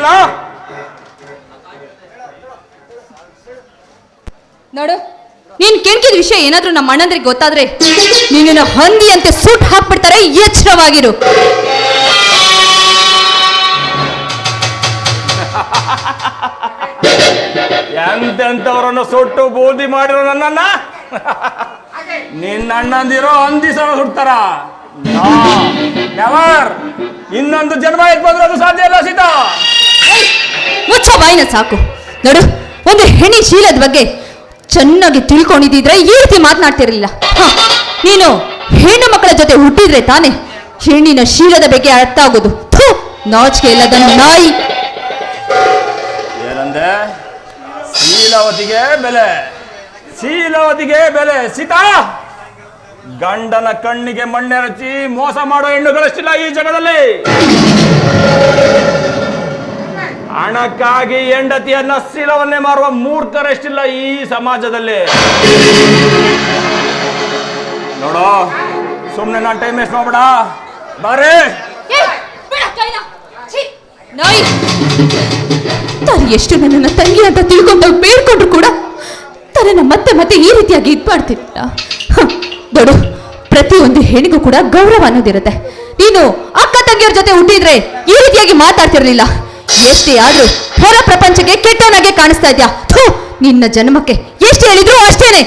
ಇದೆಯಲ್ಲ? ನೋಡು ನೀನ್ ಕೆಣಕಿದ ವಿಷಯ ಏನಾದ್ರೂ ನಮ್ಮ ಅಣ್ಣಂದ್ರಿಗೆ ಗೊತ್ತಾದ್ರೆ ನೀನು ಹಂದಿ ಅಂತ ಸೂಟ್ ಹಾಕ್ಬಿಡ್ತಾರೆ ಎಚ್ಚರವಾಗಿರು. ಎಂತೆಂಥವ್ರನ್ನು ಸುಟ್ಟು ಬೂದಿ ಮಾಡಿರೋ ನನ್ನನ್ನ? ನಿನ್ನ ಅಣ್ಣಂದಿರೋ ಹಂದಿ ಸಲ ಸುಡ್ತಾರ? ಇನ್ನೊಂದು ಜನ್ಮ ಎತ್ ಬಂದ್ರೆ ಅದು ಸಾಧ್ಯ ಇಲ್ಲ ಸೀತಾ. ಮುಚ್ಚೋ ಬಾಯಿನ ಸಾಕು. ನೋಡು, ಒಂದು ಹೆಣಿ ಶೀಲದ ಬಗ್ಗೆ ಚೆನ್ನಾಗಿ ತಿಳ್ಕೊಂಡಿದ್ರೆ ಈ ರೀತಿ ಮಾತನಾಡ್ತಿರಲಿಲ್ಲ. ನೀನು ಹೆಣ್ಣು ಮಕ್ಕಳ ಜೊತೆ ಹುಟ್ಟಿದ್ರೆ ತಾನೆ ಹೆಣ್ಣಿನ ಶೀಲದ ಬಗ್ಗೆ ಅರ್ಥ ಆಗೋದು. ನಾಚಿಕೆ ಇಲ್ಲದ ನಾಯಿ. ಶೀಲವತಿಗೆ ಬೆಲೆ. ಶೀಲವತಿಗೆ ಬೆಲೆ. ಸೀತಾ, ಗಂಡನ ಕಣ್ಣಿಗೆ ಮಣ್ಣೆರಚಿ ಮೋಸ ಮಾಡೋ ಹೆಣ್ಣುಗಳಷ್ಟಿಲ್ಲ ಈ ಜಗದಲ್ಲಿ. ಹಣಕ್ಕಾಗಿ ಹೆಂಡತಿಯನ್ನ ಶೀಲವನ್ನೇ ಮಾರುವ ಮೂರ್ಖರಷ್ಟಿಲ್ಲ ಈ ಸಮಾಜದಲ್ಲಿ. ನೋಡೋ ಸುಮ್ಮನೆ ನಾನು ಟೈಮ್ ವೇಸ್ಟ್ ಮಾಡ್ಬೇಡ. ಬಾರೇ. ತಾನು ಎಷ್ಟು ನನ್ನನ್ನ ತಂಗಿ ಅಂತ ತಿಳ್ಕೊಂಡು ಬೇಡ್ಕೊಂಡ್ರು ಕೂಡ ತನ್ನ ಮತ್ತೆ ಮತ್ತೆ ಈ ರೀತಿಯಾಗಿ ಇದು ಮಾಡ್ತಿರ್ಲಿಲ್ಲ. ನೋಡು, ಪ್ರತಿಯೊಂದು ಹೆಣ್ಣಿಗೂ ಕೂಡ ಗೌರವ ಅನ್ನೋದಿರುತ್ತೆ. ನೀನು ಅಕ್ಕ ತಂಗಿಯವ್ರ ಜೊತೆ ಹುಟ್ಟಿದ್ರೆ ಈ ರೀತಿಯಾಗಿ ಮಾತಾಡ್ತಿರ್ಲಿಲ್ಲ. ಎಷ್ಟೇ ಆದ್ರೂ ಹೊರ ಪ್ರಪಂಚಕ್ಕೆ ಕೆಟ್ಟವನಾಗೆ ಕಾಣಿಸ್ತಾ ಇದ್ಯಾ? ನಿನ್ನ ಜನ್ಮಕ್ಕೆ ಎಷ್ಟು ಹೇಳಿದ್ರು ಅಷ್ಟೇನೆ.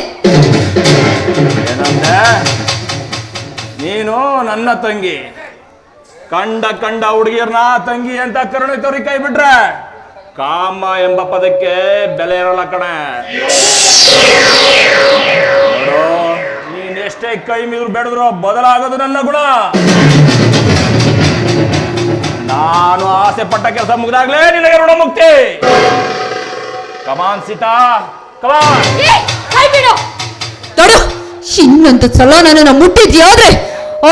ನೀನು ನನ್ನ ತಂಗಿ. ಕಂಡ ಕಂಡ ಹುಡುಗಿಯರ್ನ ತಂಗಿ ಅಂತ ಕರುಣೆ ತೋರಿ ಕೈ ಬಿಟ್ರೆ ಕಾಮ ಎಂಬ ಪದಕ್ಕೆ ಬೆಲೆ ಇರಲ್ಲ ಕಣ. ನೀನ್ ಎಷ್ಟೇ ಕೈ ಮೀರು ಬೆಳೆದ್ರು ಬದಲಾಗೋದು ನನ್ನ ಗುಣ. ನಾನು ಆಸೆ ಪಟ್ಟ ಕೆಲಸ ಮುಗಿದಾಗ್ಲೇ ನಿನಗೆ ಋಣ ಮುಕ್ತಿ. ಕಮಾನ್ ಸೀತಾ. ಕಮಾನ್ ನೋಡು ಇನ್ನೊಂದು ಸಲ ನನ್ನನ್ನು ಮುಟ್ಟಿದ್ಯಾದ್ರೆ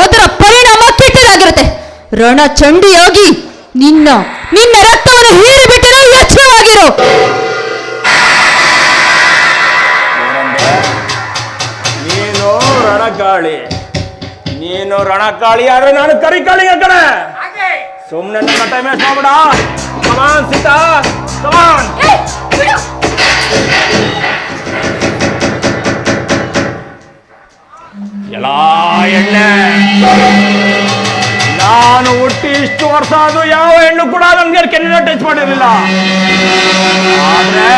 ಅದರ ಪರಿಣಾಮ ಕೆಟ್ಟದಾಗಿರುತ್ತೆ. ರಣ ಚಂಡಿಯಾಗಿ ನಿನ್ನ ನಿನ್ನ ರಕ್ತವನ್ನು ಹೀರಿ ಬಿಟ್ಟರೆ ಎಚ್ಚರವಾಗಿರು ಏನಂದೆ? ನೀನು ರಣಕಾಳಿ. ನೀನು ರಣಕಾಳಿ ಆದ್ರೆ ನಾನು ಕರಿಕಾಳಿ ಕಣೆ ಸುಮ್ನೆ ನನ್ನ ಟೈಮ್ ವೇಸ್ಟ್ ಮಾಡ್ಬೇಡ come on Sita. Come on ಎಲ್ಲ ಎಣ್ಣೆ. ನಾನು ಹುಟ್ಟಿ ಇಷ್ಟು ವರ್ಷ ಅದು ಯಾವ ಹೆಣ್ಣು ಕೂಡ ನನ್ಗೆ ಕೆನ್ನೆಲ್ಲ ಟಚ್ ಮಾಡಿರಲಿಲ್ಲ. ಆದ್ರೆ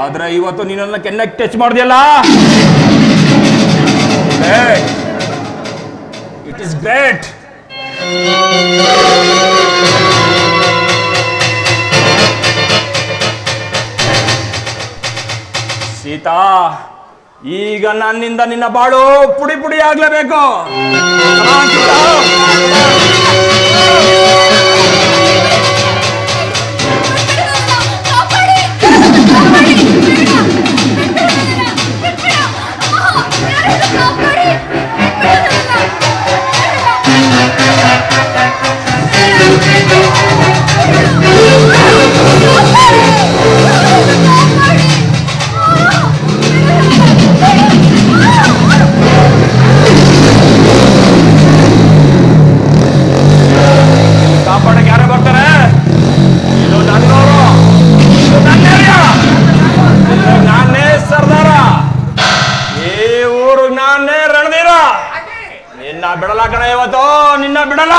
ಆದ್ರೆ ಇವತ್ತು ನೀನನ್ನ ಕೆನ್ನಕ್ಕೆ ಟಚ್ ಮಾಡಿದೆಯಲ್ಲ? ಇಟ್ ಇಸ್ ಗ್ರೇಟ್ ಸೀತಾ ಈಗ ನನ್ನಿಂದ ನಿನ್ನ ಬಾಳು ಪುಡಿ ಪುಡಿ ಆಗ್ಲೇಬೇಕು ಬಿಡಲ್ಲ ಕಣ ಇವತ್ತು. ನಿನ್ನ ಬಿಡಲ್ಲ!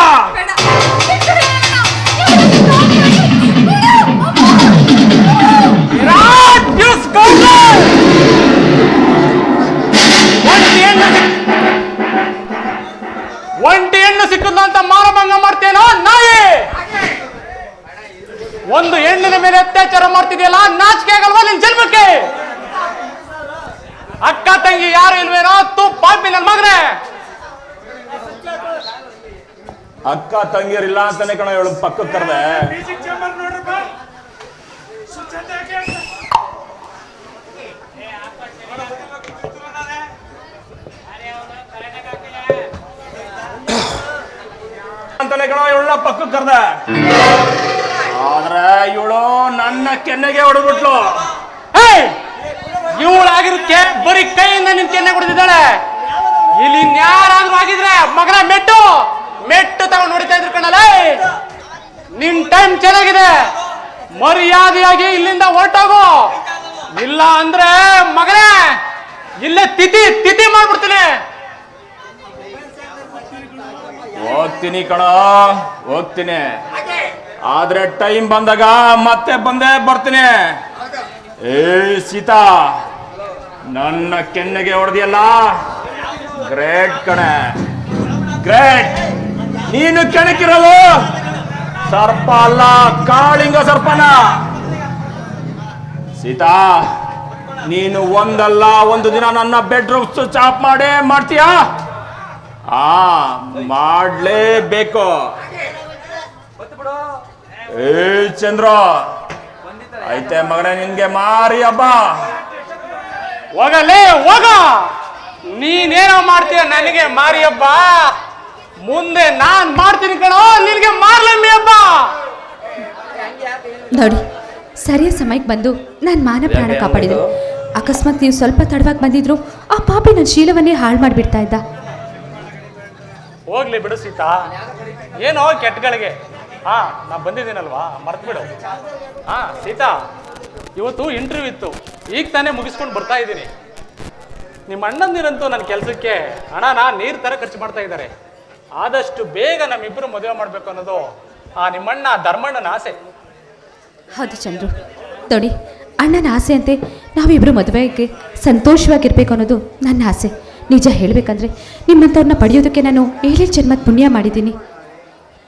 ಒಂಟಿ ಹೆಣ್ಣು ಸಿಕ್ಕುದು ಅಂತ ಮಾನಭಂಗ ಮಾಡ್ತೇನೋ ನಾಯಿ. ಒಂದು ಹೆಣ್ಣಿನ ಮೇಲೆ ಅತ್ಯಾಚಾರ ಮಾಡ್ತಿದೆಯಲ್ಲ, ನಾಚಿಕೆ ಆಗಲ್ವಾ ನಿನ್ ಜನ್ಮಕ್ಕೆ? ಅಕ್ಕ ತಂಗಿ ಯಾರು ಇಲ್ವೇನೋ ತು ಪಾಪಿ ನನ್ ಮಗನೇ ಅಕ್ಕ ತಂಗಿಯರಿಲ್ಲ ಅಂತಾನೆ ಕಣ ಹೇಳು ಪಕ್ಕಕ್ಕೆ ಕರೆದೆ? ಅಂತಾನೆ ಕಣ ಇವಳ ಪಕ್ಕಕ್ಕೆ ಕರೆದೆ. ಆದ್ರೆ ಇವಳು ನನ್ನ ಕೆನ್ನೆಗೆ ಹೊಡೆದ್ಬಿಟ್ಲು. ಇವಳಾಗಿರುತ್ತೆ ಬರೀ ಕೈಯಿಂದ ನಿನ್ ಕೆನ್ನೆ ಹೊಡೆದಿದ್ದಾಳೆ. ಇಲ್ಲಿ ಇನ್ಯಾರಾದ್ರೂ ಆಗಿದ್ರೆ ಮಗನ ಮೆಟ್ಟು. ಮೆಟ್ಟು ತಗೊಂಡು ನೋಡಿತಾ ಇದ್ರು ಕಣಲ್ಲ ನಿನ್ ಟೈಮ್ ಚೆನ್ನಾಗಿದೆ. ಮರ್ಯಾದೆಯಾಗಿ ಇಲ್ಲಿಂದ ಹೊರಟೋಗು. ಇಲ್ಲ ಅಂದ್ರೆ ಮಗನೇ, ಇಲ್ಲೇ ತಿಥಿ ತಿಥಿ ಮಾಡ್ಬಿಡ್ತೀನಿ. ಹೋಗ್ತೀನಿ ಕಣ, ಹೋಗ್ತೀನಿ. ಆದ್ರೆ ಟೈಮ್ ಬಂದಾಗ ಮತ್ತೆ ಬಂದೇ ಬರ್ತೀನಿ. ಏ, ಸೀತಾ, ನನ್ನ ಕೆನ್ನೆಗೆ ಹೊಡೆದಿಯಲ್ಲ? ಗ್ರೇಟ್ ಕಣೆ. ಗ್ರೇಟ್ ನೀನು ಕೆಣಕಿರೋದು? ಸರ್ಪ ಅಲ್ಲ, ಕಾಳಿಂಗ ಸರ್ಪನ. ಸೀತಾ, ನೀನು ಒಂದಲ್ಲ, ಒಂದು ದಿನ ನನ್ನ ಬೆಡ್ರೂಮ್ ಸ್ವಿಚ್ ಆಫ್ ಮಾಡೇ ಮಾಡ್ತೀಯಾ? ಆ, ಮಾಡ್ಲೇಬೇಕು. ಏ, ಚಂದ್ರ, ಐತೆ ಮಗನೇ, ನಿನ್ಗೆ ಮಾರಿ ಹಬ್ಬ. ಹೋಗಲೇ ಹೋಗ. ನೀನೇನೋ ಮಾಡ್ತೀಯ, ನನಗೆ ಮಾರಿ ಹಬ್ಬ. ಮುಂದೆ ನಾನ್ ಮಾಡ್ತೀನಿ ಕಣೋ ನಿನಗೆ ಮಾರ್ಲಮ್ಮಿ ಅಪ್ಪ. ನೋಡಿ ಸರಿಯಾದ ಸಮಯಕ್ಕೆ ಬಂದು ನಾನು ಮಾನ ಪ್ರಾಣ ಕಾಪಾಡಿದೆ. ಕಾಪಾಡಿದ್ರು ಅಕಸ್ಮಾತ್ ನೀವು ಸ್ವಲ್ಪ ತಡವಾಗಿ ಬಂದಿದ್ರು ಆ ಪಾಪಿ ನನ್ನ ಶೀಲವನ್ನೇ ಹಾಳು ಮಾಡಿಬಿಡ್ತಾ ಇದ್ದ. ಹೋಗ್ಲಿ ಬಿಡು ಸೀತಾ. ಏನೋ ಕೆಟ್ಟಗಳಿಗೆ. ಹಾ ನಾ ಬಂದಿದ್ದೀನಲ್ವಾ? ಮರ್ತು ಬಿಡು ಹಾ ಸೀತಾ ಇವತ್ತು ಇಂಟರ್ವ್ಯೂ ಇತ್ತು. ಈಗ ತಾನೇ ಮುಗಿಸ್ಕೊಂಡು ಬರ್ತಾ ಇದ್ದೀನಿ. ನಿಮ್ಮ ಅಣ್ಣಂದಿರಂತೂ ನನ್ನ ಕೆಲಸಕ್ಕೆ ಹಣನ ನೀರು ಥರ ಖರ್ಚು ಮಾಡ್ತಾ ಇದ್ದಾರೆ. ಆದಷ್ಟು ಬೇಗ ನಮ್ಮಿಬ್ಬರು ಮದುವೆ ಮಾಡಬೇಕು ಅನ್ನೋದು ಆ ನಿಮ್ಮಣ್ಣ ಧರ್ಮಣ್ಣನ ಆಸೆ. ಹೌದು ಚಂದ್ರು. ನೋಡಿ ಅಣ್ಣನ ಆಸೆ ಅಂತೆ ನಾವಿಬ್ಬರು ಮದುವೆಗೆ ಸಂತೋಷವಾಗಿರಬೇಕು ಅನ್ನೋದು ನನ್ನ ಆಸೆ. ನಿಜ ಹೇಳಬೇಕಂದ್ರೆ ನಿಮ್ಮಂಥವ್ರನ್ನ ಪಡೆಯೋದಕ್ಕೆ ನಾನು ಏಳೇ ಜನ್ಮದ ಪುಣ್ಯ ಮಾಡಿದ್ದೀನಿ.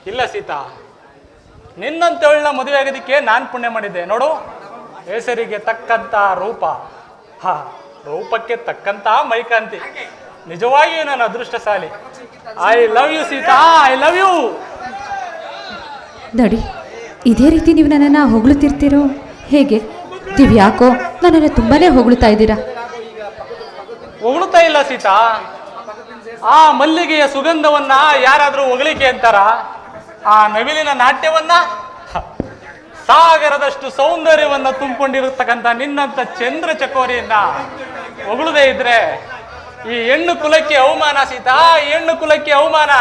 ಇಲ್ಲ ಸೀತಾ ನಿನ್ನಂತೇಳನ್ನ ಮದುವೆ ಆಗೋದಕ್ಕೆ ನಾನು ಪುಣ್ಯ ಮಾಡಿದ್ದೆ. ನೋಡು ಹೆಸರಿಗೆ ತಕ್ಕಂತ ರೂಪ. ಹಾ ರೂಪಕ್ಕೆ ತಕ್ಕಂತ ಮೈಕಾಂತಿ. ನಿಜವಾಗಿಯೂ ನಾನು ಅದೃಷ್ಟಶಾಲಿ. I love you Sita. I love you ನೋಡಿ ಇದೇ ರೀತಿ ನೀವು ನನ್ನನ್ನು ಹೊಗಳುತ್ತಿರ್ತೀರೋ? ಹೇಗೆ? ನೀವು ಯಾಕೋ ನನ್ನನ್ನು ತುಂಬಾನೇ ಹೊಗಳುತ್ತಾ ಇದ್ದೀರಾ? ಹೊಗಳುತ್ತಾ ಇಲ್ಲ ಸೀತಾ. ಆ ಮಲ್ಲಿಗೆಯ ಸುಗಂಧವನ್ನ ಯಾರಾದರೂ ಹೊಗಳಿಕೆ ಅಂತಾರ? ಆ ನವಿಲಿನ ನಾಟ್ಯವನ್ನ? ಸಾಗರದಷ್ಟು ಸೌಂದರ್ಯವನ್ನ ತುಂಬಿಕೊಂಡಿರತಕ್ಕಂಥ ನಿನ್ನಂತ ಚಂದ್ರ ಚಕೋರಿಯನ್ನ ಹೊಗಳದೇ ಇದ್ರೆ ಈ ಹೆಣ್ಣು ಕುಲಕ್ಕೆ ಅವಮಾನ ಸೀತಾ ಹೆಣ್ಣು ಕುಲಕ್ಕೆ ಅವಮಾನ.